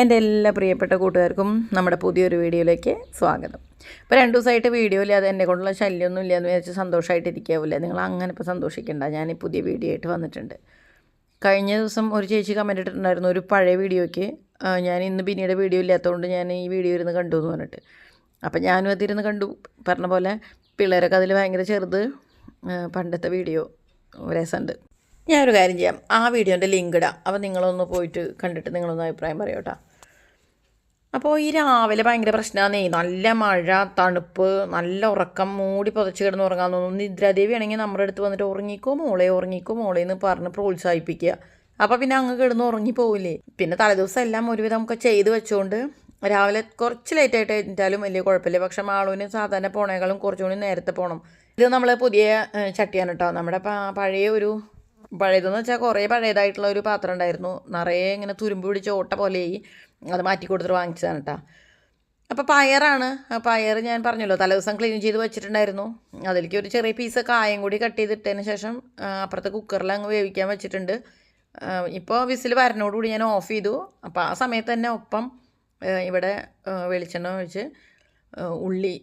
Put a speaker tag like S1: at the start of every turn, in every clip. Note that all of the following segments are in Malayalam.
S1: എന്റെ എല്ലാ പ്രിയപ്പെട്ട കൂട്ടുകാർക്കും നമ്മുടെ പുതിയൊരു വീഡിയോയിലേക്ക് സ്വാഗതം. ഇപ്പോൾ രണ്ട് ദിവസമായിട്ട് വീഡിയോ അത് എന്നെ കൊണ്ടുള്ള ശല്യമൊന്നും ഇല്ല എന്ന് വിചാരിച്ച് സന്തോഷമായിട്ട് ഇരിക്കാവില്ല നിങ്ങൾ അങ്ങനെ ഇപ്പോൾ സന്തോഷിക്കണ്ട. ഞാൻ ഈ പുതിയ വീഡിയോ ആയിട്ട് വന്നിട്ടുണ്ട്. കഴിഞ്ഞ ദിവസം ഒരു ചേച്ചി കമന്റ് ഇട്ടിട്ടുണ്ടായിരുന്നു ഒരു പഴയ വീഡിയോയ്ക്ക് ഞാൻ ഇന്ന് പിന്നീട് വീഡിയോ ഇല്ലാത്തതുകൊണ്ട് ഞാൻ ഈ വീഡിയോ ഇരുന്ന് കണ്ടു എന്ന് പറഞ്ഞിട്ട്. അപ്പം ഞാനും അതിരുന്ന് കണ്ടു. പറഞ്ഞ പോലെ പിള്ളേരൊക്കെ അതിൽ ഭയങ്കര ചെറുത് പണ്ടത്തെ വീഡിയോ രസമുണ്ട്. ഞാനൊരു കാര്യം ചെയ്യാം. ആ വീഡിയോന്റെ ലിങ്ക് ഇടാം. അപ്പോൾ നിങ്ങളൊന്ന് പോയിട്ട് കണ്ടിട്ട് നിങ്ങളൊന്ന് അഭിപ്രായം പറയോട്ടാ അപ്പോൾ ഈ രാവിലെ ഭയങ്കര പ്രശ്നമാണേ നല്ല മഴ തണുപ്പ് നല്ല ഉറക്കം മൂടി പുതച്ച് കിടന്ന് ഉറങ്ങാൻ തോന്നുന്നു നിദ്രാദേവി ആണെങ്കിൽ നമ്മുടെ അടുത്ത് വന്നിട്ട് ഉറങ്ങിക്കോ മോളെ ഉറങ്ങിക്കോ മോളെ എന്ന് പറഞ്ഞ് പ്രോത്സാഹിപ്പിക്കുക. അപ്പോൾ പിന്നെ അങ്ങ് കിടന്ന് ഉറങ്ങി പോവില്ലേ? പിന്നെ തലേദിവസം എല്ലാം ഒരുവിധം നമുക്ക് ചെയ്ത് വെച്ചുകൊണ്ട് രാവിലെ കുറച്ച് ലേറ്റായിട്ട് എഴുന്നേറ്റാലും വലിയ കുഴപ്പമില്ല. പക്ഷെ മാളൂന് സാധാരണ പോണേക്കാളും കുറച്ചുകൂടി നേരത്തെ പോകണം ഇത് നമ്മൾ പുതിയ ചട്ടിയാണ് കേട്ടോ. നമ്മുടെ പഴയ ഒരു പഴയതെന്ന് വെച്ചാൽ കുറേ പഴയതായിട്ടുള്ള ഒരു പാത്രം ഉണ്ടായിരുന്നു. നിറയെ ഇങ്ങനെ തുരുമ്പ് പിടിച്ച ഓട്ട പോലെയായി. അത് മാറ്റി കൊടുത്തിട്ട് വാങ്ങിച്ചതാണ് കേട്ടോ അപ്പോൾ പയറാണ്. പയർ ഞാൻ പറഞ്ഞല്ലോ തലേദിവസം ക്ലീൻ ചെയ്ത് വെച്ചിട്ടുണ്ടായിരുന്നു. അതിലേക്ക് ഒരു ചെറിയ പീസ് കായം കൂടി കട്ട് ചെയ്തിട്ടതിന് ശേഷം അപ്പുറത്തെ കുക്കറിൽ അങ്ങ് വേവിക്കാൻ വെച്ചിട്ടുണ്ട്. ഇപ്പോൾ വിസിൽ വരണോടുകൂടി ഞാൻ ഓഫ് ചെയ്തു. അപ്പോൾ ആ സമയത്ത് തന്നെ ഒപ്പം ഇവിടെ വെളിച്ചെണ്ണ ഒഴിച്ച് ഉള്ളി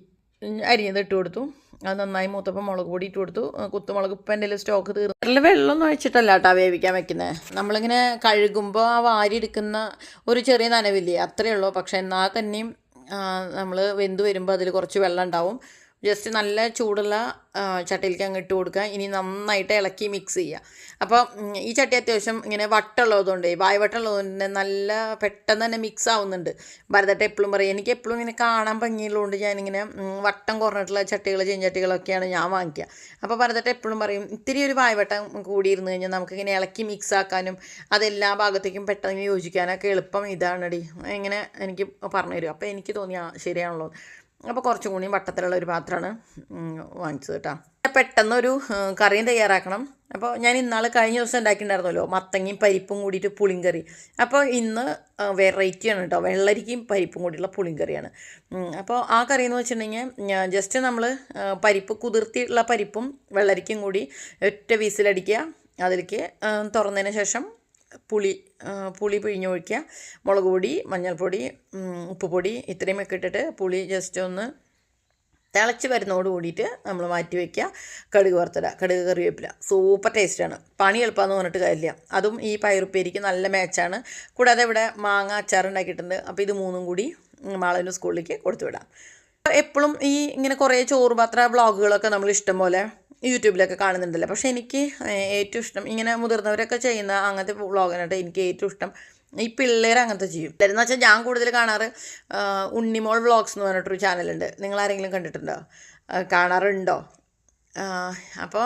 S1: അരിഞ്ഞത് ഇട്ട് കൊടുത്തു. അത് നന്നായി മൂത്തപ്പം മുളക് പൊടി ഇട്ട് കൊടുത്തു കുത്തുമുളക് ഇപ്പം എന്റെ സ്റ്റോക്ക് തീർന്നു. നല്ല വെള്ളമൊന്നും ഒഴിച്ചിട്ടല്ല കേട്ടോ വേവിക്കാൻ വെക്കുന്നത് നമ്മളിങ്ങനെ കഴുകുമ്പോൾ ആ വാരി എടുക്കുന്ന ഒരു ചെറിയ നനവില്ലേ അത്രയേ ഉള്ളൂ. പക്ഷെ എന്നാൽ തന്നെയും നമ്മൾ വെന്ത് വരുമ്പോൾ അതിൽ കുറച്ച് വെള്ളം ഉണ്ടാവും. ജസ്റ്റ് നല്ല ചൂടുള്ള ചട്ടിയിലേക്ക് അങ്ങ് ഇട്ട് കൊടുക്കുക. ഇനി നന്നായിട്ട് ഇളക്കി മിക്സ് ചെയ്യുക. അപ്പോൾ ഈ ചട്ടി അത്യാവശ്യം ഇങ്ങനെ വട്ടുള്ളതുകൊണ്ട് തന്നെ നല്ല പെട്ടെന്ന് തന്നെ മിക്സ് ആവുന്നുണ്ട്. ഭരതട്ടെ എപ്പോഴും പറയും എനിക്ക് എപ്പോഴും ഇങ്ങനെ കാണാൻ ഭംഗിയുള്ളതുകൊണ്ട് ഞാനിങ്ങനെ വട്ടം കുറഞ്ഞിട്ടുള്ള ചട്ടികൾ ചെഞ്ചട്ടികളൊക്കെയാണ് ഞാൻ വാങ്ങിക്കുക. അപ്പോൾ ഭരതട്ടെ എപ്പോഴും പറയും ഇത്തിരി ഒരു വായവട്ടം കൂടിയിരുന്നു കഴിഞ്ഞാൽ നമുക്കിങ്ങനെ ഇളക്കി മിക്സ് ആക്കാനും അതെല്ലാ ഭാഗത്തേക്കും പെട്ടെന്ന് യോജിക്കാനൊക്കെ എളുപ്പം ഇതാണടി. ഇങ്ങനെ എനിക്ക് പറഞ്ഞു തരും അപ്പോൾ എനിക്ക് തോന്നി ശരിയാണല്ലോ. അപ്പോൾ കുറച്ചും കൂടി വട്ടത്തിലുള്ള ഒരു പാത്രമാണ് വാങ്ങിച്ചത് കേട്ടോ. പെട്ടെന്നൊരു കറിയും തയ്യാറാക്കണം. അപ്പോൾ ഞാൻ ഇന്നാൾ കഴിഞ്ഞ ദിവസം ഉണ്ടാക്കിയിട്ടുണ്ടായിരുന്നല്ലോ മത്തങ്ങയും പരിപ്പും കൂടിയിട്ട് പുളിങ്കറി അപ്പോൾ ഇന്ന് വെറൈറ്റിയാണ് കേട്ടോ. വെള്ളരിക്കയും പരിപ്പും കൂടിയുള്ള പുളിങ്കറിയാണ് അപ്പോൾ ആ കറി എന്ന് വെച്ചിട്ടുണ്ടെങ്കിൽ ജസ്റ്റ് നമ്മൾ പരിപ്പ് കുതിർത്തിയുള്ള പരിപ്പും വെള്ളരിക്കയും കൂടി ഒറ്റ വീസിലടിക്കുക അതിലേക്ക് തുറന്നതിന് ശേഷം പുളി പുളി പിഴിഞ്ഞൊഴിക്കുക. മുളക് പൊടി മഞ്ഞൾപ്പൊടി ഉപ്പുപൊടി ഇത്രയുമൊക്കെ ഇട്ടിട്ട് പുളി ജസ്റ്റ് ഒന്ന് തിളച്ച് വരുന്നതോട് കൂടിയിട്ട് നമ്മൾ മാറ്റി വയ്ക്കുക. കടുക് വറുത്തിടുക. കടുക് കറിവേപ്പില. സൂപ്പർ ടേസ്റ്റാണ് പണി എളുപ്പമെന്ന് പറഞ്ഞിട്ട് കാര്യമില്ല. അതും ഈ പയറുപ്പേരിക്ക് നല്ല മാച്ചാണ് കൂടാതെ ഇവിടെ മാങ്ങ അച്ചാർ ഉണ്ടാക്കിയിട്ടുണ്ട്. അപ്പോൾ ഇത് മൂന്നും കൂടി മാളവിന്റെ സ്കൂളിലേക്ക് കൊടുത്തു വിടാം. എപ്പോഴും ഈ ഇങ്ങനെ കുറേ ചോറ് പാത്ര വ്ളോഗുകളൊക്കെ നമ്മൾ ഇഷ്ടം പോലെ യൂട്യൂബിലൊക്കെ കാണുന്നുണ്ടല്ലോ. പക്ഷേ എനിക്ക് ഏറ്റവും ഇഷ്ടം ഇങ്ങനെ മുതിർന്നവരൊക്കെ ചെയ്യുന്ന അങ്ങനത്തെ വ്ളോഗിനായിട്ട് എനിക്ക് ഏറ്റവും ഇഷ്ടം. ഈ പിള്ളേർ അങ്ങനത്തെ ചെയ്യും. എന്ന് വെച്ചാൽ ഞാൻ കൂടുതൽ കാണാറ് ഉണ്ണിമോൾ വ്ളോഗ്സ് എന്ന് പറഞ്ഞിട്ടൊരു ചാനലുണ്ട്. നിങ്ങൾ ആരെങ്കിലും കണ്ടിട്ടുണ്ടോ കാണാറുണ്ടോ? അപ്പോൾ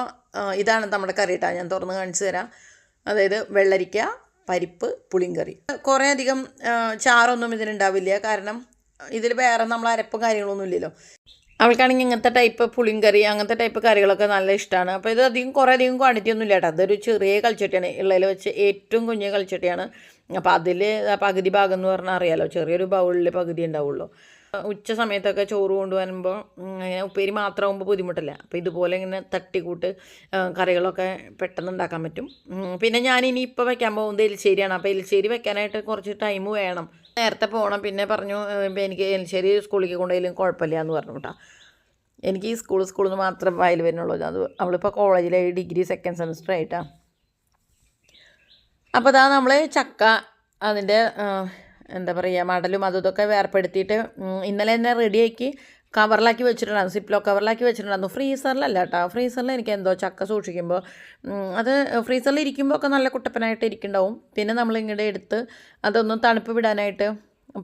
S1: ഇതാണ് നമ്മുടെ കറി കേട്ടോ. ഞാൻ തുറന്ന് കാണിച്ചു തരാം. അതായത് വെള്ളരിക്ക പരിപ്പ് പുളിങ്കറി. കുറേ അധികം ചാറൊന്നും ഇതിനുണ്ടാവില്ല കാരണം ഇതിൽ വേറെ നമ്മൾ അരപ്പും കാര്യങ്ങളൊന്നും ഇല്ലല്ലോ. അവൾക്കാണെങ്കിൽ ഇങ്ങനത്തെ ടൈപ്പ് പുളിങ്കറി അങ്ങനത്തെ ടൈപ്പ് കറികളൊക്കെ നല്ല ഇഷ്ടമാണ് അപ്പോൾ ഇത് അധികം കുറേ അധികം ക്വാണ്ടിറ്റി ഒന്നും ഇല്ല കേട്ടോ അതൊരു ചെറിയ കളിച്ചട്ടിയാണ് ഉള്ളതിൽ വെച്ച് ഏറ്റവും കുഞ്ഞ കളിച്ചട്ടിയാണ് അപ്പോൾ അതിൽ പകുതി ഭാഗം എന്ന് പറഞ്ഞാൽ അറിയാലോ. ചെറിയൊരു ബൗളിൽ പകുതി ഉണ്ടാവുള്ളൂ ഉച്ച സമയത്തൊക്കെ ചോറ് കൊണ്ടുവരുമ്പോൾ ഇങ്ങനെ ഉപ്പേരി മാത്രമാകുമ്പോൾ ബുദ്ധിമുട്ടില്ല? അപ്പോൾ ഇതുപോലെ ഇങ്ങനെ തട്ടിക്കൂട്ട് കറികളൊക്കെ പെട്ടെന്ന് ഉണ്ടാക്കാൻ പറ്റും. പിന്നെ ഞാൻ ഇനി ഇപ്പോൾ വയ്ക്കാൻ പോകുന്നത് എലിശ്ശേരിയാണ്. അപ്പോൾ എലിശ്ശേരി വെക്കാനായിട്ട് കുറച്ച് ടൈം വേണം. നേരത്തെ പോകണം പിന്നെ പറഞ്ഞു എനിക്ക് എലിശ്ശേരി സ്കൂളിലേക്ക് കൊണ്ടുപോയാലും കുഴപ്പമില്ല എന്ന് പറഞ്ഞു കേട്ടോ. എനിക്ക് ഈ സ്കൂൾ സ്കൂളിൽ നിന്ന് മാത്രം വായിൽ വരുന്നുള്ളൂ. അത് അവളിപ്പോൾ കോളേജിലെ ഡിഗ്രി സെക്കൻഡ് സെമസ്റ്റർ ആയിട്ടാണ് അപ്പോൾ അതാ നമ്മൾ ചക്ക അതിന്റെ എന്താ പറയുക മടലും അതും ഇതൊക്കെ വേർപ്പെടുത്തിയിട്ട് ഇന്നലെ തന്നെ റെഡിയാക്കി കവറിലാക്കി വെച്ചിട്ടുണ്ടായിരുന്നു സിപ്ലോ കവറിലാക്കി വെച്ചിട്ടുണ്ടായിരുന്നു. ഫ്രീസറിലല്ല കേട്ടോ ഫ്രീസറിൽ എനിക്ക് എന്തോ ചക്ക സൂക്ഷിക്കുമ്പോൾ അത് ഫ്രീസറിൽ ഇരിക്കുമ്പോൾ ഒക്കെ നല്ല കുട്ടപ്പനായിട്ട് ഇരിക്കുന്നുണ്ടാവും. പിന്നെ നമ്മൾ ഇങ്ങോട്ട് എടുത്ത് അതൊന്ന് തണുപ്പ് വിടാനായിട്ട്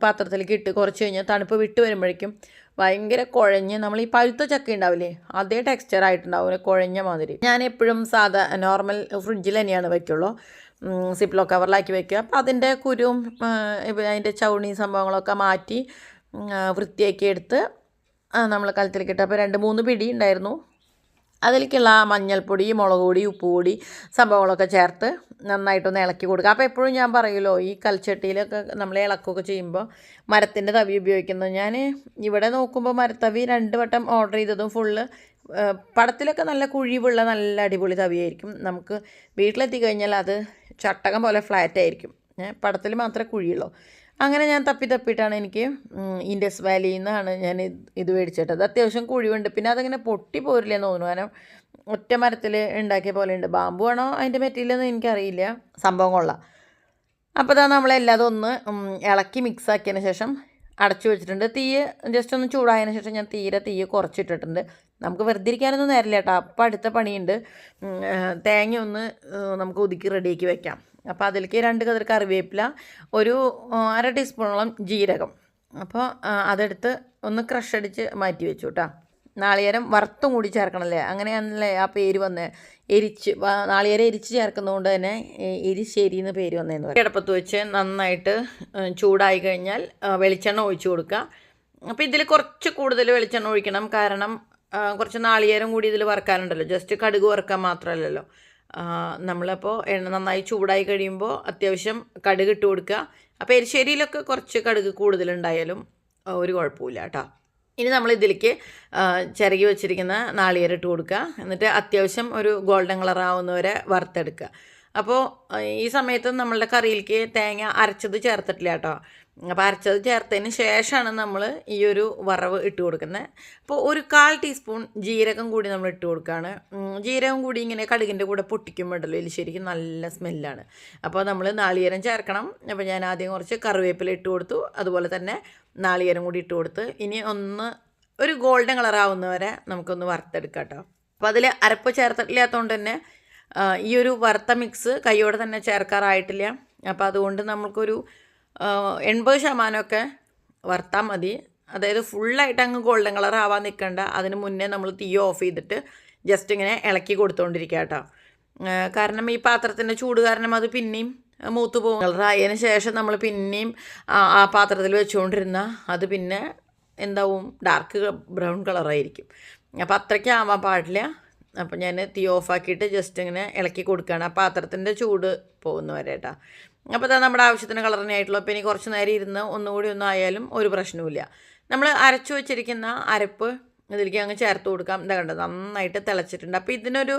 S1: പാത്രത്തിലേക്ക് ഇട്ട് കുറച്ച് കഴിഞ്ഞാൽ തണുപ്പ് വിട്ട് വരുമ്പോഴേക്കും ഭയങ്കര കുഴഞ്ഞ് നമ്മൾ ഈ പഴുത്ത ചക്ക ഉണ്ടാവില്ലേ അതേ ടെക്സ്ചർ ആയിട്ടുണ്ടാവും ഒരു കുഴഞ്ഞ മാതിരി. ഞാൻ എപ്പോഴും സാധാ നോർമൽ ഫ്രിഡ്ജിൽ തന്നെയാണ് വയ്ക്കുള്ളൂ സിപ്ലോ കവറിലാക്കി വയ്ക്കുക അപ്പോൾ അതിന്റെ കുരുവും അതിന്റെ ചൗണി സംഭവങ്ങളൊക്കെ മാറ്റി വൃത്തിയാക്കി എടുത്ത് നമ്മൾ കലത്തിലേക്ക് ഇട്ട്. അപ്പോൾ രണ്ട് മൂന്ന് പിടി ഉണ്ടായിരുന്നു. അതിലേക്കുള്ള മഞ്ഞൾപ്പൊടി മുളക് പൊടി ഉപ്പ് പൊടി സംഭവങ്ങളൊക്കെ ചേർത്ത് നന്നായിട്ടൊന്ന് ഇളക്കി കൊടുക്കുക. അപ്പോൾ എപ്പോഴും ഞാൻ പറയുമല്ലോ ഈ കൽച്ചട്ടിയിലൊക്കെ നമ്മൾ ഇളക്കുകയൊക്കെ ചെയ്യുമ്പോൾ മരത്തിന്റെ തവി ഉപയോഗിക്കുന്നത്. ഞാൻ ഇവിടെ നോക്കുമ്പോൾ മരത്തവി രണ്ട് വട്ടം ഓർഡർ ചെയ്തതും ഫുള്ള് പടത്തിലൊക്കെ നല്ല കുഴിവുള്ള നല്ല അടിപൊളി തവിയായിരിക്കും. നമുക്ക് വീട്ടിലെത്തി കഴിഞ്ഞാൽ അത് ചട്ടകം പോലെ ഫ്ലാറ്റ് ആയിരിക്കും. പടത്തിൽ മാത്രമേ കുഴിയുള്ളൂ. അങ്ങനെ ഞാൻ തപ്പി തപ്പിയിട്ടാണ് എനിക്ക് ഇൻഡസ് വാലിയിൽ നിന്നാണ് ഞാൻ ഇത് മേടിച്ചിട്ടത്. അത്യാവശ്യം കുഴിവുണ്ട്. പിന്നെ അതങ്ങനെ പൊട്ടി പോരില്ലെന്ന് തോന്നുന്നു. കാരണം ഒറ്റ മരത്തിൽ ഉണ്ടാക്കിയ പോലെ ഉണ്ട് ബാമ്പു ആണോ അതിന്റെ മെറ്റീരിയൽ എന്ന് എനിക്കറിയില്ല. സംഭവം കൊള്ളാം. അപ്പോൾ ഇതാ നമ്മളെല്ലാതും ഒന്ന് ഇളക്കി മിക്സ് ആക്കിയതിന് ശേഷം അടച്ചു വെച്ചിട്ടുണ്ട്. തീ ജസ്റ്റ് ഒന്ന് ചൂടായതിന് ശേഷം ഞാൻ തീരെ തീ കുറച്ചിട്ടിട്ടുണ്ട്. നമുക്ക് വെറുതെ ഇരിക്കാനൊന്നും നേരില്ല കേട്ടോ. അപ്പം അടുത്ത പണിയുണ്ട്. തേങ്ങ ഒന്ന് നമുക്ക് ഒതുക്കി റെഡിയാക്കി വെക്കാം. അപ്പോൾ അതിലേക്ക് രണ്ട് കതിർ കറിവേപ്പില ഒരു അര ടീസ്പൂണോളം ജീരകം. അപ്പോൾ അതെടുത്ത് ഒന്ന് ക്രഷ് അടിച്ച് മാറ്റി വെച്ചു കേട്ടോ നാളികേരം വറുത്തും കൂടി ചേർക്കണമല്ലേ അങ്ങനെയാണല്ലേ ആ പേര് വന്നത് എരിച്ച് നാളികേരം എരിച്ച് ചേർക്കുന്നതുകൊണ്ട് തന്നെ എരിശ്ശേരി എന്ന് പേര് വന്നതെന്ന് പറയും. കിടപ്പത്ത് വെച്ച് നന്നായിട്ട് ചൂടായി കഴിഞ്ഞാൽ വെളിച്ചെണ്ണ ഒഴിച്ചു കൊടുക്കുക. അപ്പോൾ ഇതിൽ കുറച്ച് കൂടുതൽ വെളിച്ചെണ്ണ ഒഴിക്കണം. കാരണം കുറച്ച് നാളികേരം കൂടി ഇതിൽ വറുക്കാനുണ്ടല്ലോ. ജസ്റ്റ് കടുക് വറുക്കാൻ മാത്രമല്ലല്ലോ. നമ്മളിപ്പോൾ എണ്ണ നന്നായി ചൂടായി കഴിയുമ്പോൾ അത്യാവശ്യം കടുക് ഇട്ട് കൊടുക്കുക. അപ്പോൾ എരിശ്ശേരിയിലൊക്കെ കുറച്ച് കടുക് കൂടുതലുണ്ടായാലും ഒരു കുഴപ്പമില്ല കേട്ടോ. ഇനി നമ്മൾ ഇതിലേക്ക് ചിരകി വെച്ചിരിക്കുന്ന നാളികേരം ഇട്ട് കൊടുക്കുക. എന്നിട്ട് അത്യാവശ്യം ഒരു ഗോൾഡൻ കളർ ആവുന്നവരെ വറുത്തെടുക്കുക. അപ്പോൾ ഈ സമയത്ത് നമ്മളുടെ കറിയിലേക്ക് തേങ്ങ അരച്ചത് ചേർത്തിട്ടില്ല കേട്ടോ. അപ്പോൾ അരച്ചത് ചേർത്തതിന് ശേഷമാണ് നമ്മൾ ഈ ഒരു വറവ് ഇട്ട് കൊടുക്കുന്നത് അപ്പോൾ ഒരു കാൽ ടീസ്പൂൺ ജീരകം കൂടി നമ്മൾ ഇട്ട് കൊടുക്കുകയാണ് ജീരകം കൂടി ഇങ്ങനെ കടുകിന്റെ കൂടെ പൊട്ടിക്കുമ്പോഴല്ലോ ഇതിൽ ശരിക്കും നല്ല സ്മെല്ലാണ്. അപ്പോൾ നമ്മൾ നാളികേരം ചേർക്കണം. അപ്പോൾ ഞാൻ ആദ്യം കുറച്ച് കറിവേപ്പില ഇട്ട് കൊടുത്തു. അതുപോലെ തന്നെ നാളികേരം കൂടി ഇട്ട് കൊടുത്ത് ഇനി ഒന്ന് ഒരു ഗോൾഡൻ കളർ ആവുന്നവരെ നമുക്കൊന്ന് വറുത്തെടുക്കാം കേട്ടോ അപ്പോൾ അതിൽ അരപ്പ് ചേർത്തില്ലാത്തതുകൊണ്ട് തന്നെ ഈ ഒരു വറുത്ത മിക്സ് കൈയോടെ തന്നെ ചേർക്കാറായിട്ടില്ല. അപ്പോൾ അതുകൊണ്ട് നമുക്കൊരു എൺപത് ശതമാനമൊക്കെ വറുത്താൽ മതി. അതായത് ഫുള്ളായിട്ട് അങ്ങ് ഗോൾഡൻ കളർ ആവാൻ നിൽക്കണ്ട അതിന് മുന്നേ നമ്മൾ തീ ഓഫ് ചെയ്തിട്ട് ജസ്റ്റ് ഇങ്ങനെ ഇളക്കി കൊടുത്തുകൊണ്ടിരിക്കുക കേട്ടോ കാരണം ഈ പാത്രത്തിന്റെ ചൂട് കാരണം അത് പിന്നെയും മൂത്ത് പോകും. കളറായതിന് ശേഷം നമ്മൾ പിന്നെയും ആ പാത്രത്തിൽ വെച്ചുകൊണ്ടിരുന്ന അത് പിന്നെ എന്താവും? ഡാർക്ക് ബ്രൗൺ കളറായിരിക്കും അപ്പോൾ അത്രയ്ക്ക് ആവാൻ പാടില്ല. അപ്പോൾ ഞാൻ തീ ഓഫാക്കിയിട്ട് ജസ്റ്റ് ഇങ്ങനെ ഇളക്കി കൊടുക്കുകയാണ് ആ പാത്രത്തിന്റെ ചൂട് പോകുന്നവരെ കേട്ടോ അപ്പോൾ തന്നെ നമ്മുടെ ആവശ്യത്തിന് കളർ തന്നെ ആയിട്ടുള്ളൂ. അപ്പോൾ ഇനി കുറച്ച് നേരം ഇരുന്ന് ഒന്നുകൂടി ഒന്നും ആയാലും ഒരു പ്രശ്നവുമില്ല. നമ്മൾ അരച്ചു വെച്ചിരിക്കുന്ന അരപ്പ് ഇതിലേക്ക് അങ്ങ് ചേർത്ത് കൊടുക്കാം. എന്താ കണ്ടത് നന്നായിട്ട് തിളച്ചിട്ടുണ്ട്. അപ്പോൾ ഇതിനൊരു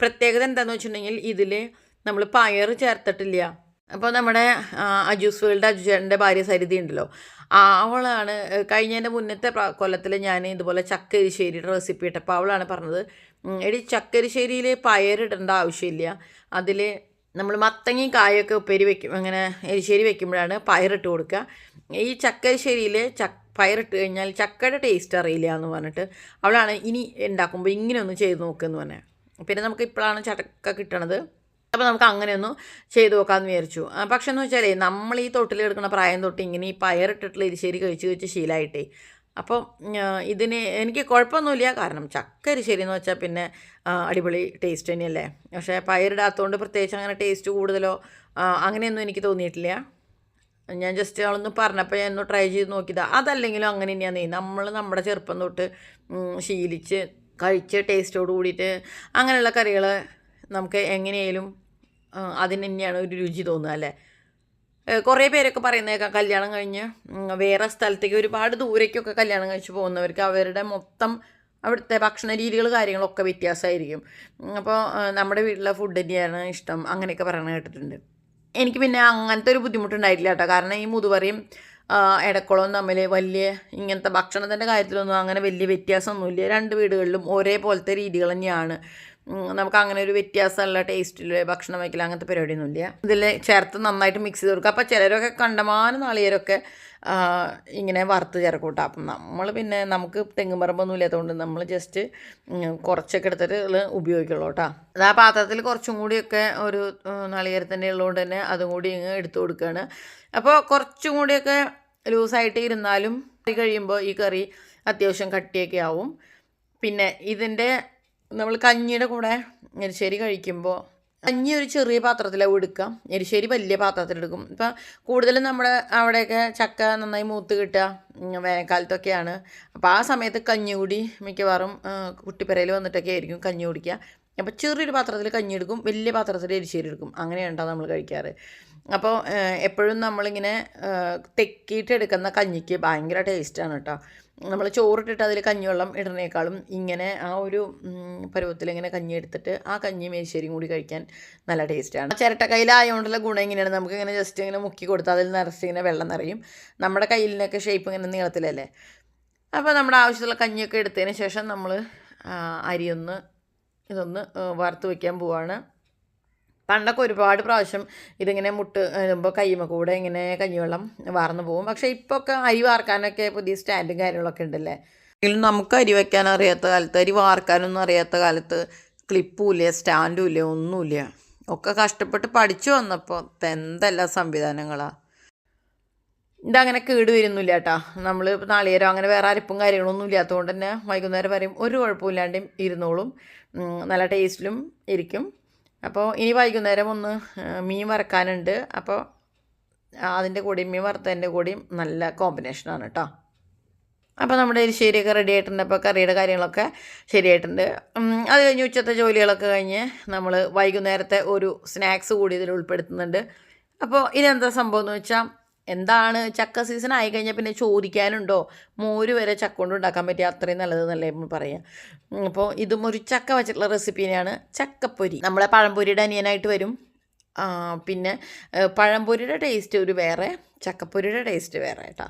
S1: പ്രത്യേകത എന്താണെന്ന് വെച്ചിട്ടുണ്ടെങ്കിൽ ഇതിൽ നമ്മൾ പയർ ചേർത്തിട്ടില്ല. അപ്പോൾ നമ്മുടെ അജൂസ് വേൾഡ് അജുചേട്ടന്റെ ഭാര്യ സരിതി ഉണ്ടല്ലോ അവളാണ് കഴിഞ്ഞതിന്റെ മുന്നത്തെ കൊല്ലത്തിൽ ഞാൻ ഇതുപോലെ ചക്കരിശ്ശേരിയുടെ റെസിപ്പി ഇട്ടപ്പോൾ അവളാണ് പറഞ്ഞത് എടി ചക്കരിശ്ശേരിയിൽ പയറിടേണ്ട ആവശ്യമില്ല. അതിൽ നമ്മൾ മത്തങ്ങയും കായൊക്കെ ഉപ്പേരി വെക്കും അങ്ങനെ എരിശ്ശേരി വെക്കുമ്പോഴാണ് പയറിട്ട് കൊടുക്കുക. ഈ ചക്കരിശ്ശേരിയിൽ ചക്ക പയറിട്ട് കഴിഞ്ഞാൽ ചക്കയുടെ ടേസ്റ്റ് അറിയില്ല എന്ന് പറഞ്ഞിട്ട് അവളാണ് ഇനി ഉണ്ടാക്കുമ്പോൾ ഇങ്ങനെ ഒന്ന് ചെയ്ത് നോക്കുമെന്ന് പറഞ്ഞത്. പിന്നെ നമുക്ക് ഇപ്പോഴാണ് ചക്ക കിട്ടണത്. അപ്പോൾ നമുക്ക് അങ്ങനെയൊന്നും ചെയ്തു നോക്കാമെന്ന് വിചാരിച്ചു. പക്ഷേ എന്ന് വെച്ചാലേ നമ്മൾ ഈ തൊട്ടിൽ എടുക്കുന്ന പ്രായം തൊട്ട് ഇങ്ങനെ ഈ പയറിട്ടിട്ടുള്ള എരിശ്ശേരി കഴിച്ച് കഴിച്ച് ശീലമായിട്ടേ അപ്പോൾ ഇതിന് എനിക്ക് കുഴപ്പമൊന്നുമില്ല. കാരണം ചക്ക എരിശ്ശേരി എന്ന് വെച്ചാൽ പിന്നെ അടിപൊളി ടേസ്റ്റ് തന്നെയല്ലേ? പക്ഷേ പയറിടാത്തതുകൊണ്ട് പ്രത്യേകിച്ച് അങ്ങനെ ടേസ്റ്റ് കൂടുതലോ അങ്ങനെയൊന്നും എനിക്ക് തോന്നിയിട്ടില്ല. ഞാൻ ജസ്റ്റ് അവളൊന്ന് പറഞ്ഞപ്പോൾ ഞാൻ ഒന്ന് ട്രൈ ചെയ്ത് നോക്കിയത്. അതല്ലെങ്കിലും അങ്ങനെ തന്നെയാണ് നമ്മൾ നമ്മുടെ ചെറുപ്പം തൊട്ട് ശീലിച്ച് കഴിച്ച് ടേസ്റ്റോട് കൂടിയിട്ട് അങ്ങനെയുള്ള കറികൾ നമുക്ക് എങ്ങനെയായാലും അതിന് തന്നെയാണ് ഒരു രുചി തോന്നുക അല്ലേ? കുറേ പേരൊക്കെ പറയുന്നേക്കാം കല്യാണം കഴിഞ്ഞ് വേറെ സ്ഥലത്തേക്ക് ഒരുപാട് ദൂരേക്കൊക്കെ കല്യാണം കഴിച്ച് പോകുന്നവർക്ക് അവരുടെ മൊത്തം അവിടുത്തെ ഭക്ഷണ രീതികൾ കാര്യങ്ങളൊക്കെ വ്യത്യാസമായിരിക്കും. അപ്പോൾ നമ്മുടെ വീട്ടിലെ ഫുഡ് തന്നെയാണ് ഇഷ്ടം. അങ്ങനെയൊക്കെ പറയണ കേട്ടിട്ടുണ്ട്. എനിക്ക് പിന്നെ അങ്ങനത്തെ ഒരു ബുദ്ധിമുട്ടുണ്ടായിട്ടില്ല കേട്ടോ. കാരണം ഈ മുതുപറയും ഇടക്കുളവും തമ്മിൽ വലിയ ഇങ്ങനത്തെ ഭക്ഷണത്തിന്റെ കാര്യത്തിലൊന്നും അങ്ങനെ വലിയ വ്യത്യാസമൊന്നുമില്ല. രണ്ട് വീടുകളിലും ഒരേപോലത്തെ രീതികൾ തന്നെയാണ്. നമുക്ക് അങ്ങനെ ഒരു വ്യത്യാസമുള്ള ടേസ്റ്റിൽ ഭക്ഷണം വയ്ക്കില്ല അങ്ങനത്തെ പരിപാടിയൊന്നുമില്ല. ഇതിൽ ചേർത്ത് നന്നായിട്ട് മിക്സ് ചെയ്ത് കൊടുക്കുക അപ്പോൾ ചിലരൊക്കെ കണ്ടമാനം നാളികേരമൊക്കെ ഇങ്ങനെ വറുത്ത് ചേർക്കൂട്ട. കേട്ടോ അപ്പം നമ്മൾ പിന്നെ നമുക്ക് തെങ്ങും പറമ്പൊന്നും ഇല്ലാത്തതുകൊണ്ട് നമ്മൾ ജസ്റ്റ് കുറച്ചൊക്കെ എടുത്തിട്ട് ഉപയോഗിക്കുള്ളൂ കേട്ടോ അത് ആ പാത്രത്തിൽ കുറച്ചും കൂടിയൊക്കെ ഒരു നാളികേരത്തിന്റെ ഉള്ളതുകൊണ്ട് തന്നെ അതും കൂടി ഇങ്ങ് എടുത്തു കൊടുക്കുകയാണ് അപ്പോൾ കുറച്ചും കൂടിയൊക്കെ ലൂസായിട്ട് ഇരുന്നാലും കഴിയുമ്പോൾ ഈ കറി അത്യാവശ്യം കട്ടിയൊക്കെ ആവും. പിന്നെ ഇതിന്റെ നമ്മൾ കഞ്ഞിയുടെ കൂടെ എരിശ്ശേരി കഴിക്കുമ്പോൾ കഞ്ഞി ഒരു ചെറിയ പാത്രത്തിലാവും എടുക്കാം. എരിശ്ശേരി വലിയ പാത്രത്തിലെടുക്കും ഇപ്പം കൂടുതലും നമ്മുടെ അവിടെയൊക്കെ ചക്ക നന്നായി മൂത്ത് കിട്ടുക വേനൽക്കാലത്തൊക്കെയാണ്. അപ്പോൾ ആ സമയത്ത് കഞ്ഞി കൂടി മിക്കവാറും കുട്ടിപ്പരയിൽ വന്നിട്ടൊക്കെ ആയിരിക്കും കഞ്ഞി കുടിക്കുക. അപ്പോൾ ചെറിയൊരു പാത്രത്തിൽ കഞ്ഞി എടുക്കും വലിയ പാത്രത്തിൽ എരിശ്ശേരി എടുക്കും. അങ്ങനെയാണ് കേട്ടോ നമ്മൾ കഴിക്കാറ്. അപ്പോൾ എപ്പോഴും നമ്മളിങ്ങനെ തെക്കിയിട്ട് എടുക്കുന്ന കഞ്ഞിക്ക് ഭയങ്കര ടേസ്റ്റാണ് കേട്ടോ. നമ്മൾ ചോറിട്ടിട്ട് അതിൽ കഞ്ഞിവെള്ളം ഇടുന്നേക്കാളും ഇങ്ങനെ ആ ഒരു പരുവത്തിൽ ഇങ്ങനെ കഞ്ഞി എടുത്തിട്ട് ആ കഞ്ഞി മേശ്ശേരിയും കൂടി കഴിക്കാൻ നല്ല ടേസ്റ്റാണ് ചിരട്ടക്കൈയിലായതുകൊണ്ടുള്ള ഗുണം ഇങ്ങനെയാണ്. നമുക്ക് ഇങ്ങനെ ജസ്റ്റ് ഇങ്ങനെ മുക്കി കൊടുത്താൽ അതിൽ നിറച്ച് ഇങ്ങനെ വെള്ളം നിറയും. നമ്മുടെ കയ്യിലിനൊക്കെ ഷേപ്പ് ഇങ്ങനെ നീളത്തിലല്ലേ? അപ്പോൾ നമ്മുടെ ആവശ്യത്തിലുള്ള കഞ്ഞിയൊക്കെ എടുത്തതിന് ശേഷം നമ്മൾ അരിയൊന്ന് ഇതൊന്ന് വറുത്ത് വയ്ക്കാൻ പോവാണ്. പണ്ടൊക്കെ ഒരുപാട് പ്രാവശ്യം ഇതിങ്ങനെ മുട്ട് ഇപ്പോൾ കയ്യുമ്മ കൂടെ ഇങ്ങനെ കഞ്ഞിവെള്ളം വാർന്നു പോകും. പക്ഷേ ഇപ്പോൾ ഒക്കെ അരി വാർക്കാനൊക്കെ പുതിയ സ്റ്റാൻഡും കാര്യങ്ങളൊക്കെ ഉണ്ടല്ലേ? എങ്കിലും നമുക്ക് അരി വയ്ക്കാൻ അറിയാത്ത കാലത്ത് അരി വാർക്കാനൊന്നും അറിയാത്ത കാലത്ത് ക്ലിപ്പും ഇല്ല സ്റ്റാൻഡും ഇല്ല ഒന്നുമില്ല ഒക്കെ കഷ്ടപ്പെട്ട് പഠിച്ചു വന്നപ്പോൾ എന്തെല്ലാം സംവിധാനങ്ങളാണ് ഇതങ്ങനെ കേട് വരുന്നില്ല കേട്ടോ നമ്മൾ നാളികേരം അങ്ങനെ വേറെ അരിപ്പും കാര്യങ്ങളൊന്നും ഇല്ലാത്തതുകൊണ്ട് തന്നെ വൈകുന്നേരം വരെയും ഒരു കുഴപ്പമില്ലാണ്ടും ഇരുന്നോളും. നല്ല ടേസ്റ്റിലും ഇരിക്കും. അപ്പോൾ ഇനി വൈകുന്നേരം ഒന്ന് മീൻ വറക്കാനുണ്ട്. അപ്പോൾ അതിന്റെ കൂടെയും മീൻ വറുത്തതിന്റെ കൂടെയും നല്ല കോമ്പിനേഷനാണ് കേട്ടോ അപ്പോൾ നമ്മുടെ എരിശ്ശേരിയൊക്കെ റെഡി ആയിട്ടുണ്ട്. അപ്പോൾ കറിയുടെ കാര്യങ്ങളൊക്കെ ശരിയായിട്ടുണ്ട്. അത് കഴിഞ്ഞ് ഉച്ചത്തെ ജോലികളൊക്കെ കഴിഞ്ഞ് നമ്മൾ വൈകുന്നേരത്തെ ഒരു സ്നാക്സ് കൂടി ഇതിൽ ഉൾപ്പെടുത്തുന്നുണ്ട്. അപ്പോൾ ഇതെന്താ സംഭവം എന്ന് വെച്ചാൽ എന്താണ് ചക്ക സീസൺ ആയി കഴിഞ്ഞാൽ പിന്നെ ചോദിക്കാനുണ്ടോ? മോര് വരെ ചക്ക കൊണ്ട് ഉണ്ടാക്കാൻ പറ്റിയ അത്രയും നല്ലത് എന്നല്ലേ നമ്മൾ പറയാം അപ്പോൾ ഇതും ഒരു ചക്ക വെച്ചിട്ടുള്ള റെസിപ്പിനെയാണ് ചക്കപ്പൊരി. നമ്മളെ പഴംപൊരിയുടെ അനിയനായിട്ട് വരും. പിന്നെ പഴംപൊരിയുടെ ടേസ്റ്റ് ഒരു വേറെ ചക്കപ്പൊരിയുടെ ടേസ്റ്റ് വേറെ കേട്ടോ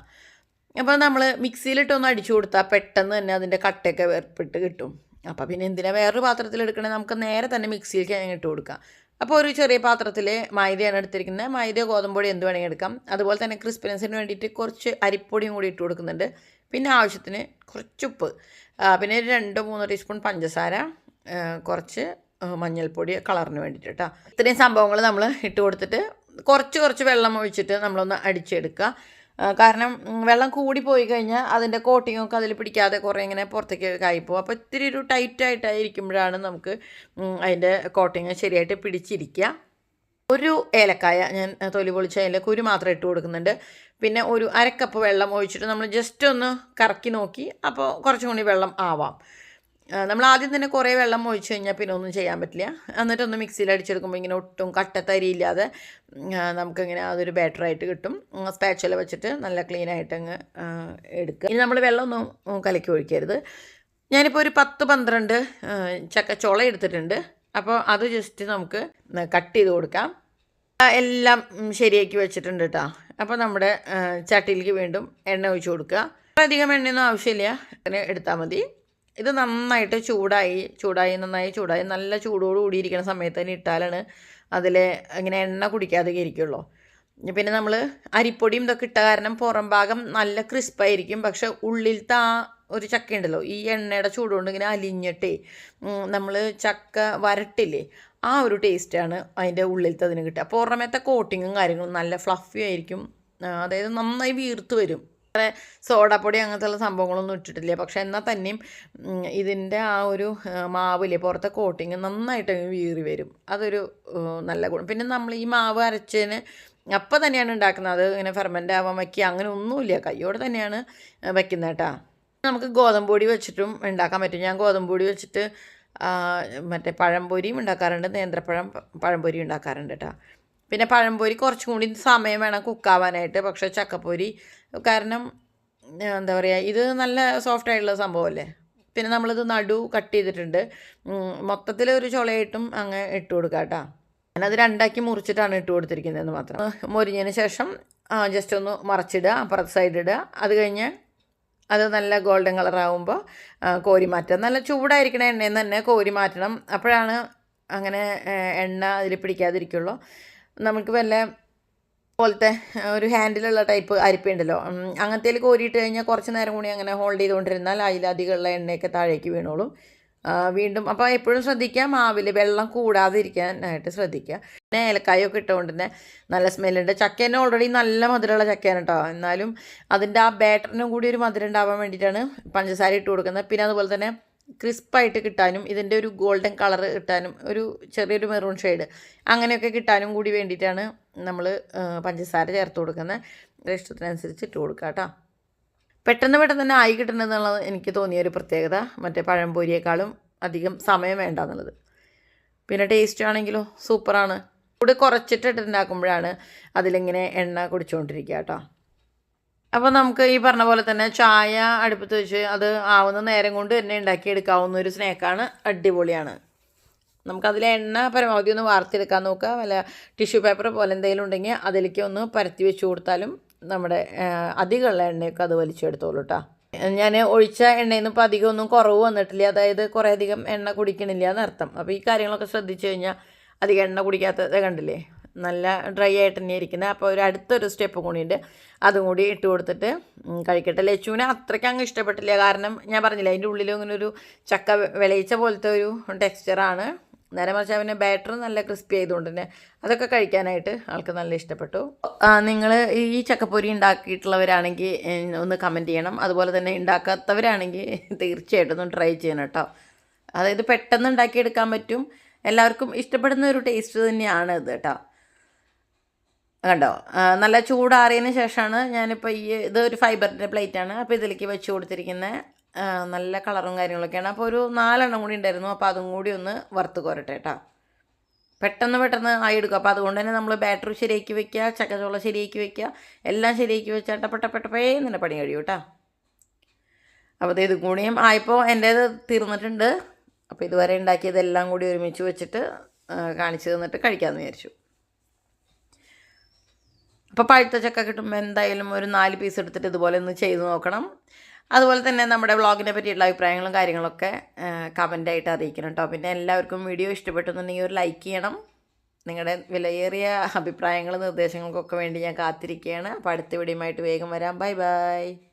S1: അപ്പോൾ നമ്മൾ മിക്സിയിലിട്ടൊന്ന് അടിച്ചു കൊടുത്താൽ പെട്ടെന്ന് തന്നെ അതിന്റെ കട്ടയൊക്കെ വേർപ്പെട്ട് കിട്ടും. അപ്പോൾ പിന്നെ എന്തിനാ വേറൊരു പാത്രത്തിൽ എടുക്കണേ നമുക്ക് നേരെ തന്നെ മിക്സിയിലേക്ക് ഇട്ട് കൊടുക്കാം. അപ്പോൾ ഒരു ചെറിയ പാത്രത്തിൽ മൈദയാണ് എടുത്തിരിക്കുന്നത് മൈദ ഗോതമ്പൊടി എന്ത് വേണമെങ്കിൽ എടുക്കാം. അതുപോലെ തന്നെ ക്രിസ്പിനസിന് വേണ്ടിയിട്ട് കുറച്ച് അരിപ്പൊടിയും കൂടി ഇട്ട് കൊടുക്കുന്നുണ്ട്. പിന്നെ ആവശ്യത്തിന് കുറച്ച് ഉപ്പ്. പിന്നെ രണ്ടോ മൂന്നോ ടീസ്പൂൺ പഞ്ചസാര കുറച്ച് മഞ്ഞൾപ്പൊടി കളറിന് വേണ്ടിയിട്ട് കേട്ടോ ഇത്രയും സംഭവങ്ങൾ നമ്മൾ ഇട്ട് കൊടുത്തിട്ട് കുറച്ച് കുറച്ച് വെള്ളം ഒഴിച്ചിട്ട് നമ്മളൊന്ന് അടിച്ചെടുക്കുക. കാരണം വെള്ളം കൂടി പോയി കഴിഞ്ഞാൽ അതിന്റെ കോട്ടിങ്ങൊക്കെ അതിൽ പിടിക്കാതെ കുറേ ഇങ്ങനെ പുറത്തേക്ക് കായിപ്പോവും അപ്പോൾ ഇത്തിരി ഒരു ടൈറ്റായിട്ടായിരിക്കുമ്പോഴാണ് നമുക്ക് അതിന്റെ കോട്ടിങ് ശരിയായിട്ട് പിടിച്ചിരിക്കുക ഒരു ഏലക്കായ ഞാൻ തൊലി പൊളിച്ച അതിന്റെ കുരു മാത്രം ഇട്ട് കൊടുക്കുന്നുണ്ട്. പിന്നെ ഒരു അരക്കപ്പ് വെള്ളം ഒഴിച്ചിട്ട് നമ്മൾ ജസ്റ്റ് ഒന്ന് കറക്കി നോക്കി അപ്പോൾ കുറച്ചും കൂടി വെള്ളം ആവാം. നമ്മൾ ആദ്യം തന്നെ കുറേ വെള്ളം ഒഴിച്ച് കഴിഞ്ഞാൽ പിന്നെ ഒന്നും ചെയ്യാൻ പറ്റില്ല. എന്നിട്ടൊന്ന് മിക്സിയിൽ അടിച്ചെടുക്കുമ്പോൾ ഇങ്ങനെ ഒട്ടും കട്ടത്തരിയില്ലാതെ നമുക്കിങ്ങനെ അതൊരു ബാറ്ററായിട്ട് കിട്ടും. സ്പാച്ചുല വെച്ചിട്ട് നല്ല ക്ലീൻ ആയിട്ട് അങ്ങ് എടുക്കുക. ഇനി നമ്മൾ വെള്ളമൊന്നും കലക്കി ഒഴിക്കരുത്. ഞാനിപ്പോൾ ഒരു പത്ത് പന്ത്രണ്ട് ചക്കച്ചോള എടുത്തിട്ടുണ്ട്. അപ്പോൾ അത് ജസ്റ്റ് നമുക്ക് കട്ട് ചെയ്ത് കൊടുക്കാം. എല്ലാം ശരിയാക്കി വെച്ചിട്ടുണ്ട് കേട്ടോ അപ്പോൾ നമ്മുടെ ചട്ടിയിലേക്ക് വീണ്ടും എണ്ണ ഒഴിച്ച് കൊടുക്കുക. അധികം എണ്ണയൊന്നും ആവശ്യമില്ല. അങ്ങനെ എടുത്താൽ മതി. ഇത് നന്നായിട്ട് ചൂടായി ചൂടായി നന്നായി ചൂടായി. നല്ല ചൂടോട് കൂടിയിരിക്കുന്ന സമയത്ത് തന്നെ ഇട്ടാലാണ് അതിൽ ഇങ്ങനെ എണ്ണ കുടിക്കാതെ ഇരിക്കുള്ളൂ. പിന്നെ നമ്മൾ അരിപ്പൊടിയും ഇതൊക്കെ ഇട്ട കാരണം പുറം ഭാഗം നല്ല ക്രിസ്പായിരിക്കും പക്ഷെ ഉള്ളിലത്തെ ആ ഒരു ചക്ക ഉണ്ടല്ലോ ഈ എണ്ണയുടെ ചൂടുകൊണ്ട് ഇങ്ങനെ അലിഞ്ഞിട്ടേ നമ്മൾ ചക്ക വരട്ടില്ലേ ആ ഒരു ടേസ്റ്റാണ് അതിന്റെ ഉള്ളിലത്തെ അതിന് കിട്ടുക. പുറമേത്തെ കോട്ടിങ്ങും കാര്യങ്ങളും നല്ല ഫ്ലഫി ആയിരിക്കും. അതായത് നന്നായി വീർത്ത് വരും. സോഡാപ്പൊടി അങ്ങനത്തെ സംഭവങ്ങളൊന്നും ഇട്ടിട്ടില്ല. പക്ഷെ എന്നാൽ തന്നെയും ഇതിന്റെ ആ ഒരു മാവില്ലേ പുറത്തെ കോട്ടിങ് നന്നായിട്ട് വീറി വരും. അതൊരു നല്ല ഗുണം. പിന്നെ നമ്മൾ ഈ മാവ് അരച്ചതിന് അപ്പം തന്നെയാണ് ഉണ്ടാക്കുന്നത്. അത് ഇങ്ങനെ ഫെർമെന്റ് ആവാൻ വയ്ക്കുക അങ്ങനെ ഒന്നുമില്ല. കയ്യോടെ തന്നെയാണ് വയ്ക്കുന്നത് കേട്ടോ. നമുക്ക് ഗോതമ്പ് പൊടി വെച്ചിട്ടും ഉണ്ടാക്കാൻ പറ്റും. ഞാൻ ഗോതമ്പ് പൊടി വെച്ചിട്ട് മറ്റേ പഴംപൊരിയും ഉണ്ടാക്കാറുണ്ട്. നേന്ത്രപ്പഴം പഴംപൊരി ഉണ്ടാക്കാറുണ്ട് കേട്ടോ. പിന്നെ പഴംപൊരി കുറച്ചും കൂടി സമയം വേണം കുക്കാവാനായിട്ട് പക്ഷേ ചക്കപ്പൊരി കാരണം എന്താ പറയുക ഇത് നല്ല സോഫ്റ്റ് ആയിട്ടുള്ള സംഭവമല്ലേ? പിന്നെ നമ്മളിത് നടു കട്ട് ചെയ്തിട്ടുണ്ട്. മൊത്തത്തിൽ ഒരു ചുളയായിട്ടും അങ്ങ് ഇട്ട് കൊടുക്കാം കേട്ടോ. ഞാനത് രണ്ടാക്കി മുറിച്ചിട്ടാണ് ഇട്ട് കൊടുത്തിരിക്കുന്നതെന്ന് മാത്രം. മൊരിഞ്ഞതിന് ശേഷം ജസ്റ്റ് ഒന്ന് മറച്ചിടുക അപ്പുറത്ത് സൈഡ് ഇടുക. അത് കഴിഞ്ഞ് അത് നല്ല ഗോൾഡൻ കളറാകുമ്പോൾ കോരി മാറ്റുക. നല്ല ചൂടായിരിക്കണ എണ്ണയിൽ നിന്ന് തന്നെ കോരി മാറ്റണം. അപ്പോഴാണ് അങ്ങനെ എണ്ണ അതിൽ പിടിക്കാതിരിക്കുള്ളൂ. നമുക്ക് വല്ല പോലത്തെ ഒരു ഹാൻഡിലുള്ള ടൈപ്പ് അരിപ്പ ഉണ്ടല്ലോ അങ്ങനത്തേൽ കോരിയിട്ട് കഴിഞ്ഞാൽ കുറച്ച് നേരം കൂടി അങ്ങനെ ഹോൾഡ് ചെയ്തുകൊണ്ടിരുന്നാൽ അതിലധികമുള്ള എണ്ണയൊക്കെ താഴേക്ക് വീണോളും. വീണ്ടും അപ്പോൾ എപ്പോഴും ശ്രദ്ധിക്കുക മാവിൽ വെള്ളം കൂടാതിരിക്കാനായിട്ട് ശ്രദ്ധിക്കുക. പിന്നെ ഏലക്കായൊക്കെ ഇട്ടുകൊണ്ട് നല്ല സ്മെല്ലുണ്ട്. ചക്ക തന്നെ ഓൾറെഡി നല്ല മധുരമുള്ള ചക്കയാണ് കേട്ടോ എന്നാലും അതിന്റെ ആ ബാറ്ററിനും കൂടി ഒരു മധുരം ഉണ്ടാവാൻ വേണ്ടിയിട്ടാണ് പഞ്ചസാര ഇട്ട് കൊടുക്കുന്നത്. പിന്നെ അതുപോലെ തന്നെ ക്രിസ്പായിട്ട് കിട്ടാനും ഇതിന്റെ ഒരു ഗോൾഡൻ കളർ കിട്ടാനും ഒരു ചെറിയൊരു മെറൂൺ ഷെയ്ഡ് അങ്ങനെയൊക്കെ കിട്ടാനും കൂടി വേണ്ടിയിട്ടാണ് നമ്മൾ പഞ്ചസാര ചേർത്ത് കൊടുക്കുന്നത്. ഇഷ്ടത്തിനനുസരിച്ച് ഇട്ട് കൊടുക്കുക കേട്ടോ. പെട്ടെന്ന് പെട്ടെന്ന് തന്നെ ആയി കിട്ടണമെന്നുള്ളത് എനിക്ക് തോന്നിയ ഒരു പ്രത്യേകത. മറ്റേ പഴംപൊരിയേക്കാളും അധികം സമയം വേണ്ട എന്നുള്ളത്. പിന്നെ ടേസ്റ്റ് ആണെങ്കിലോ സൂപ്പറാണ് കൂടെ കുറച്ചിട്ടിട്ട് ഉണ്ടാക്കുമ്പോഴാണ് അതിലിങ്ങനെ എണ്ണ കുടിച്ചുകൊണ്ടിരിക്കുക കേട്ടോ. അപ്പോൾ നമുക്ക് ഈ പറഞ്ഞ പോലെ തന്നെ ചായ അടുപ്പത്ത് വെച്ച് അത് ആവുന്ന നേരം കൊണ്ട് തന്നെ ഉണ്ടാക്കിയെടുക്കാവുന്ന ഒരു സ്നാക്കാണ് അടിപൊളിയാണ്. നമുക്കതിലെ എണ്ണ പരമാവധി ഒന്ന് വാർത്തെടുക്കാൻ നോക്കുക. വല്ല ടിഷ്യൂ പേപ്പർ പോലെ എന്തെങ്കിലും ഉണ്ടെങ്കിൽ അതിലേക്ക് ഒന്ന് പരത്തി വെച്ച് കൊടുത്താലും നമ്മുടെ അധികമുള്ള എണ്ണയൊക്കെ അത് വലിച്ചെടുത്തോളൂ കേട്ടോ ഞാൻ ഒഴിച്ച എണ്ണയിൽ ഇപ്പോൾ അധികം ഒന്നും കുറവ് വന്നിട്ടില്ല. അതായത് കുറേ അധികം എണ്ണ കുടിക്കണില്ല എന്നർത്ഥം. അപ്പോൾ ഈ കാര്യങ്ങളൊക്കെ ശ്രദ്ധിച്ചു കഴിഞ്ഞാൽ അധികം എണ്ണ കുടിക്കാത്തത് കണ്ടില്ലേ? നല്ല ഡ്രൈ ആയിട്ട് തന്നെ ഇരിക്കുന്നത് അപ്പോൾ ഒരു അടുത്തൊരു സ്റ്റെപ്പ് കൂടിയുണ്ട്. അതും കൂടി ഇട്ട് കൊടുത്തിട്ട് കഴിക്കട്ടെ. ലച്ചുവിനെ അത്രയ്ക്ക് അങ്ങ് ഇഷ്ടപ്പെട്ടില്ല. കാരണം ഞാൻ പറഞ്ഞില്ല അതിന്റെ ഉള്ളിൽ ഇങ്ങനെ ഒരു ചക്ക വിളയിച്ച പോലത്തെ ഒരു ടെക്സ്ചറാണ് നേരെ മറിച്ച് അവന് ബാറ്റർ നല്ല ക്രിസ്പി ആയതുകൊണ്ട് തന്നെ അതൊക്കെ കഴിക്കാനായിട്ട് ആൾക്ക് നല്ല ഇഷ്ടപ്പെട്ടു. നിങ്ങൾ ഈ ചക്കപ്പൊരി ഉണ്ടാക്കിയിട്ടുള്ളവരാണെങ്കിൽ ഒന്ന് കമന്റ് ചെയ്യണം. അതുപോലെ തന്നെ ഉണ്ടാക്കാത്തവരാണെങ്കിൽ തീർച്ചയായിട്ടും ഒന്ന് ട്രൈ ചെയ്യണം കേട്ടോ അതായത് പെട്ടെന്ന് ഉണ്ടാക്കിയെടുക്കാൻ പറ്റും. എല്ലാവർക്കും ഇഷ്ടപ്പെടുന്ന ഒരു ടേസ്റ്റ് തന്നെയാണ് ഇത് കേട്ടോ കണ്ടോ? നല്ല ചൂടാറിയതിന് ശേഷമാണ് ഞാനിപ്പോൾ ഈ ഇത് ഒരു ഫൈബറിന്റെ പ്ലേറ്റാണ് അപ്പോൾ ഇതിലേക്ക് വെച്ച് കൊടുത്തിരിക്കുന്ന നല്ല കളറും കാര്യങ്ങളൊക്കെയാണ്. അപ്പോൾ ഒരു നാലെണ്ണം കൂടി ഉണ്ടായിരുന്നു. അപ്പോൾ അതും കൂടി ഒന്ന് വറുത്ത് കോരട്ടെ കേട്ടോ പെട്ടെന്ന് പെട്ടെന്ന് ആയി എടുക്കും. അപ്പോൾ അതുകൊണ്ട് തന്നെ നമ്മൾ ബാറ്ററി ശരിയാക്കി വെക്കുക ചക്കച്ചോള ശരിയാക്കി വെക്കുക എല്ലാം ശരിയാക്കി വെച്ചാൽ ടപ്പട്ടപ്പെട്ടപ്പേ നിന്നെ പണി കഴിയും കേട്ടോ അപ്പോൾ ഇതും കൂടിയും ആയപ്പോൾ എന്റേത് തീർന്നിട്ടുണ്ട്. അപ്പോൾ ഇതുവരെ ഉണ്ടാക്കിയതെല്ലാം കൂടി ഒരുമിച്ച് വെച്ചിട്ട് കാണിച്ചു തന്നിട്ട് കഴിക്കാമെന്ന് വിചാരിച്ചു. അപ്പോൾ പഴുത്ത ചക്ക കിട്ടുമ്പോൾ എന്തായാലും ഒരു നാല് പീസ് എടുത്തിട്ട് ഇതുപോലെ ഒന്ന് ചെയ്ത് നോക്കണം. അതുപോലെ തന്നെ നമ്മുടെ വ്ളോഗിനെ പറ്റിയിട്ടുള്ള അഭിപ്രായങ്ങളും കാര്യങ്ങളൊക്കെ കമന്റായിട്ട് അറിയിക്കണം കേട്ടോ പിന്നെ എല്ലാവർക്കും വീഡിയോ ഇഷ്ടപ്പെട്ടെന്നുണ്ടെങ്കിൽ ഒരു ലൈക്ക് ചെയ്യണം. നിങ്ങളുടെ വിലയേറിയ അഭിപ്രായങ്ങളും നിർദ്ദേശങ്ങൾക്കൊക്കെ വേണ്ടി ഞാൻ കാത്തിരിക്കുകയാണ്. അപ്പോൾ അടുത്ത വീഡിയോയുമായിട്ട് വേഗം വരാം. Bye bye